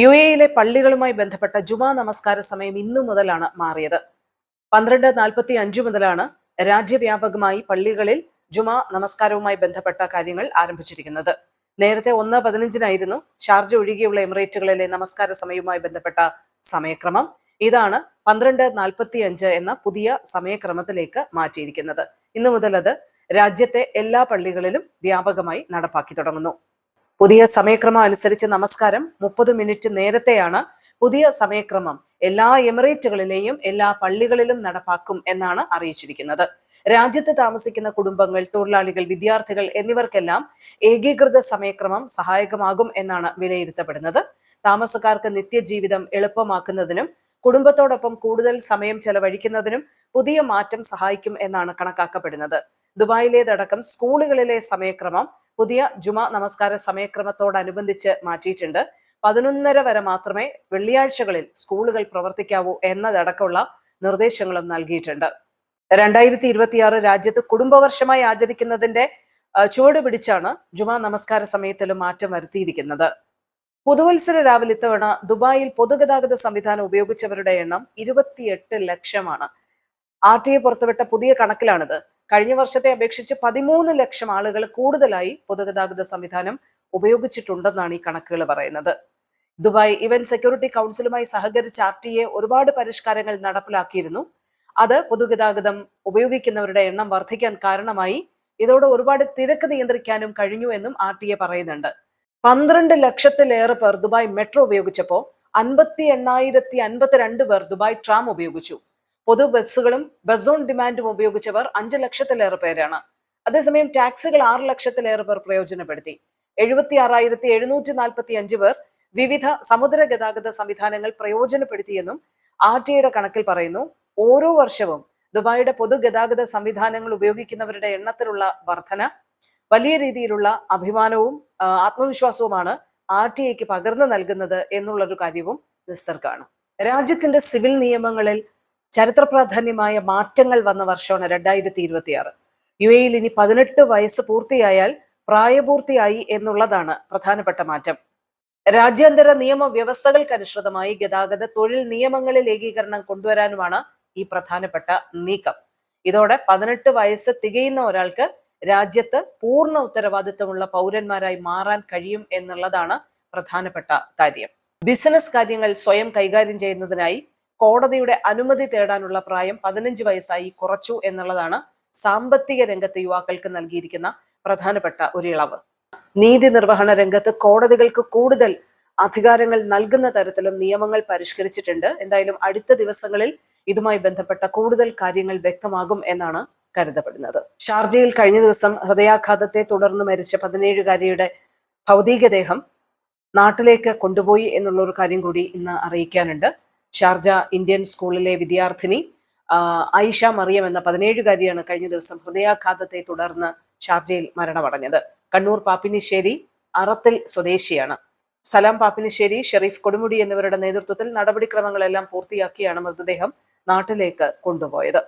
U എയിലെ പള്ളികളുമായി ബന്ധപ്പെട്ട ജുമാ നമസ്കാര സമയം ഇന്നു മുതലാണ് മാറിയത്. പന്ത്രണ്ട് നാൽപ്പത്തി അഞ്ചു മുതലാണ് രാജ്യവ്യാപകമായി പള്ളികളിൽ ജുമാ നമസ്കാരവുമായി ബന്ധപ്പെട്ട കാര്യങ്ങൾ ആരംഭിച്ചിരിക്കുന്നത്. നേരത്തെ ഒന്ന് പതിനഞ്ചിനായിരുന്നു ഷാർജ ഒഴികെയുള്ള എമിറേറ്റുകളിലെ നമസ്കാര സമയവുമായി ബന്ധപ്പെട്ട സമയക്രമം. ഇതാണ് പന്ത്രണ്ട് നാൽപ്പത്തി അഞ്ച് എന്ന പുതിയ സമയക്രമത്തിലേക്ക് മാറ്റിയിരിക്കുന്നത്. ഇന്നു മുതൽ അത് രാജ്യത്തെ എല്ലാ പള്ളികളിലും വ്യാപകമായി നടപ്പാക്കി തുടങ്ങുന്നു. പുതിയ സമയക്രമം അനുസരിച്ച് നമസ്കാരം. മുപ്പത് മിനിറ്റ് നേരത്തെയാണ് പുതിയ സമയക്രമം. എല്ലാ എമിറേറ്റുകളിലെയും എല്ലാ പള്ളികളിലും നടപ്പാക്കും എന്നാണ് അറിയിച്ചിരിക്കുന്നത്. രാജ്യത്ത് താമസിക്കുന്ന കുടുംബങ്ങൾ തൊഴിലാളികൾ വിദ്യാർത്ഥികൾ എന്നിവർക്കെല്ലാം ഏകീകൃത സമയക്രമം സഹായകമാകും എന്നാണ് വിലയിരുത്തപ്പെടുന്നത്. താമസക്കാർക്ക് നിത്യജീവിതം എളുപ്പമാക്കുന്നതിനും കുടുംബത്തോടൊപ്പം കൂടുതൽ സമയം ചെലവഴിക്കുന്നതിനും പുതിയ മാറ്റം സഹായിക്കും എന്നാണ് കണക്കാക്കപ്പെടുന്നത്. ദുബായിലേതടക്കം സ്കൂളുകളിലെ സമയക്രമം പുതിയ ജുമ നമസ്കാര സമയക്രമത്തോടനുബന്ധിച്ച് മാറ്റിയിട്ടുണ്ട്. പതിനൊന്നര വരെ മാത്രമേ വെള്ളിയാഴ്ചകളിൽ സ്കൂളുകൾ പ്രവർത്തിക്കാവൂ എന്നതടക്കമുള്ള നിർദ്ദേശങ്ങളും നൽകിയിട്ടുണ്ട്. രണ്ടായിരത്തി ഇരുപത്തിയാറ് രാജ്യത്ത് കുടുംബവർഷമായി ആചരിക്കുന്നതിന്റെ ചുവട് പിടിച്ചാണ് ജുമാ നമസ്കാര സമയത്തിലും മാറ്റം വരുത്തിയിരിക്കുന്നത്. പുതുവത്സര രാവിലെ ഇത്തവണ ദുബായിൽ പൊതുഗതാഗത സംവിധാനം ഉപയോഗിച്ചവരുടെ എണ്ണം ഇരുപത്തിയെട്ട് ലക്ഷമാണ്. ആർ ടി ഐ പുറത്തുവിട്ട പുതിയ കണക്കിലാണിത്. കഴിഞ്ഞ വർഷത്തെ അപേക്ഷിച്ച് പതിമൂന്ന് ലക്ഷം ആളുകൾ കൂടുതലായി പൊതുഗതാഗത സംവിധാനം ഉപയോഗിച്ചിട്ടുണ്ടെന്നാണ് ഈ കണക്കുകൾ പറയുന്നത്. ദുബായ് ഇവന്റ് സെക്യൂരിറ്റി കൗൺസിലുമായി സഹകരിച്ച് ആർ ടി എ ഒരുപാട് പരിഷ്കാരങ്ങൾ നടപ്പിലാക്കിയിരുന്നു. അത് പൊതുഗതാഗതം ഉപയോഗിക്കുന്നവരുടെ എണ്ണം വർദ്ധിക്കാൻ കാരണമായി ഇതോടെ ഒരുപാട് തിരക്ക് നിയന്ത്രിക്കാനും കഴിഞ്ഞു എന്നും ആർ ടി എ പറയുന്നുണ്ട്. പന്ത്രണ്ട് ലക്ഷത്തിലേറെ പേർ ദുബായ് മെട്രോ ഉപയോഗിച്ചപ്പോൾ അൻപത്തി എണ്ണായിരത്തി അൻപത്തിരണ്ട് പേർ ദുബായ് ട്രാം ഉപയോഗിച്ചു. പൊതു ബസ്സുകളും ബസ് ഓൺ ഡിമാൻഡും ഉപയോഗിച്ചവർ അഞ്ച് ലക്ഷത്തിലേറെ പേരാണ്. അതേസമയം ടാക്സികൾ ആറ് ലക്ഷത്തിലേറെ പേർ പ്രയോജനപ്പെടുത്തി. എഴുപത്തി ആറായിരത്തി എഴുന്നൂറ്റി നാൽപ്പത്തി അഞ്ച് പേർ വിവിധ സമുദ്ര ഗതാഗത സംവിധാനങ്ങൾ പ്രയോജനപ്പെടുത്തിയെന്നും ആർ ടി ഐയുടെ കണക്കിൽ പറയുന്നു. ഓരോ വർഷവും ദുബായിയുടെ പൊതുഗതാഗത സംവിധാനങ്ങൾ ഉപയോഗിക്കുന്നവരുടെ എണ്ണത്തിലുള്ള വർധന വലിയ രീതിയിലുള്ള അഭിമാനവും ആത്മവിശ്വാസവുമാണ് ആർ ടി ഐക്ക് പകർന്നു നൽകുന്നത് എന്നുള്ളൊരു കാര്യവും നിസ്തർക്കാണ് രാജ്യത്തിന്റെ സിവിൽ നിയമങ്ങളിൽ ചരിത്ര പ്രാധാന്യമായ മാറ്റങ്ങൾ വന്ന വർഷമാണ് രണ്ടായിരത്തി ഇരുപത്തിയാറ് യു എയിൽ ഇനി പതിനെട്ട് വയസ്സ് പൂർത്തിയായാൽ പ്രായപൂർത്തിയായി എന്നുള്ളതാണ് പ്രധാനപ്പെട്ട മാറ്റം. രാജ്യാന്തര നിയമ വ്യവസ്ഥകൾക്കനുസൃതമായി ഗതാഗത തൊഴിൽ നിയമങ്ങളിൽ ഏകീകരണം കൊണ്ടുവരാനുമാണ് ഈ പ്രധാനപ്പെട്ട നീക്കം. ഇതോടെ പതിനെട്ട് വയസ്സ് തികയുന്ന ഒരാൾക്ക് രാജ്യത്ത് പൂർണ ഉത്തരവാദിത്വമുള്ള പൗരന്മാരായി മാറാൻ കഴിയും എന്നുള്ളതാണ് പ്രധാനപ്പെട്ട കാര്യം. ബിസിനസ് കാര്യങ്ങൾ സ്വയം കൈകാര്യം ചെയ്യുന്നതിനായി കോടതിയുടെ അനുമതി തേടാനുള്ള പ്രായം പതിനഞ്ച് വയസ്സായി കുറച്ചു എന്നുള്ളതാണ് സാമ്പത്തിക രംഗത്തെ യുവാക്കൾക്ക് നൽകിയിരിക്കുന്ന പ്രധാനപ്പെട്ട ഒരു ഇളവ്. നീതി നിർവഹണ രംഗത്ത് കോടതികൾക്ക് കൂടുതൽ അധികാരങ്ങൾ നൽകുന്ന തരത്തിലും നിയമങ്ങൾ പരിഷ്കരിച്ചിട്ടുണ്ട്. എന്തായാലും അടുത്ത ദിവസങ്ങളിൽ ഇതുമായി ബന്ധപ്പെട്ട കൂടുതൽ കാര്യങ്ങൾ വ്യക്തമാകും എന്നാണ് കരുതപ്പെടുന്നത്. ഷാർജയിൽ കഴിഞ്ഞ ദിവസം ഹൃദയാഘാതത്തെ തുടർന്ന് മരിച്ച പതിനേഴുകാരിയുടെ ഭൗതികദേഹം നാട്ടിലേക്ക് കൊണ്ടുപോയി എന്നുള്ള ഒരു കാര്യം കൂടി ഇന്ന് അറിയിക്കാനുണ്ട്. ഷാർജ ഇന്ത്യൻ സ്കൂളിലെ വിദ്യാർത്ഥിനി ഐഷ മറിയം എന്ന പതിനേഴുകാരിയാണ് കഴിഞ്ഞ ദിവസം ഹൃദയാഘാതത്തെ തുടർന്ന് ഷാർജയിൽ മരണമടഞ്ഞത്. കണ്ണൂർ പാപ്പിനിശ്ശേരി അറത്തിൽ സ്വദേശിയാണ്. സലാം പാപ്പിനിശ്ശേരി ഷെറീഫ് കൊടുമുടി എന്നിവരുടെ നേതൃത്വത്തിൽ നടപടിക്രമങ്ങളെല്ലാം പൂർത്തിയാക്കിയാണ് മൃതദേഹം നാട്ടിലേക്ക് കൊണ്ടുപോയത്.